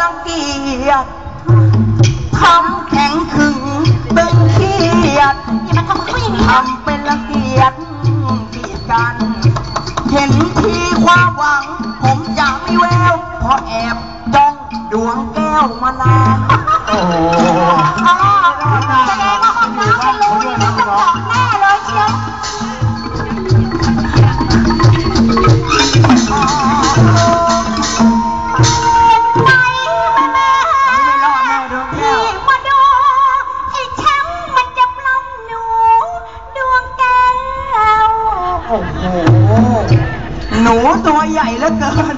รังเกียจทำแข็งขึงตึงเครียดอย่ามาทำเขาอย่างนี้นะทำเป็นรังเกียจกีดกัน เห็นทีความหวัง ผมจะไม่แววเพราะแอบจ้องดวงแก้วมานานโอ้โหอ๋อแสดงว่าห้องน้ำเป็นรูนี่มันจะเจาะแน่เลยเชียวไโอ้โหหนูตัวใหญ่เหลือเกิน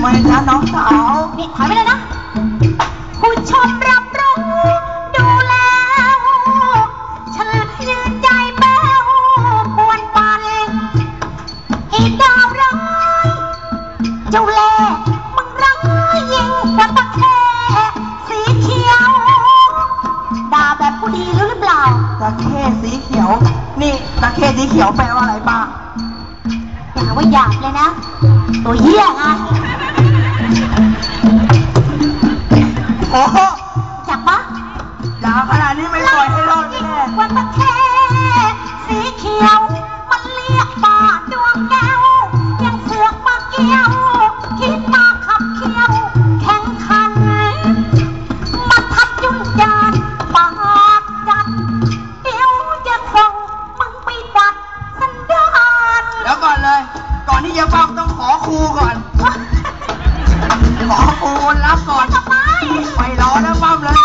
ไม่นะน้องสาว นี่ถอยไปเลยนะผู้ชมรับรู้ดูแล้วฉันยืนใจแป้วปวนปันอีดาวร้ายเจ้าเล่ห์มึงร้ายยิ่งกว่าตะแค ตะเข้สีเขียว นี่ตะเข้สีเขียวแปลว่าอะไรบ้างอย่าว่าหยาบเลยนะ ตัวเหี้ยไงโอ้โหจับปะยาวขนาดนี้ไม่ปล่อยให้รอดแน่ วันตะแค ก่อนที่จะฟังต้องขอครูก่อน ขอครูรับก่อนทำไมไปรอแล้วปั้มเลย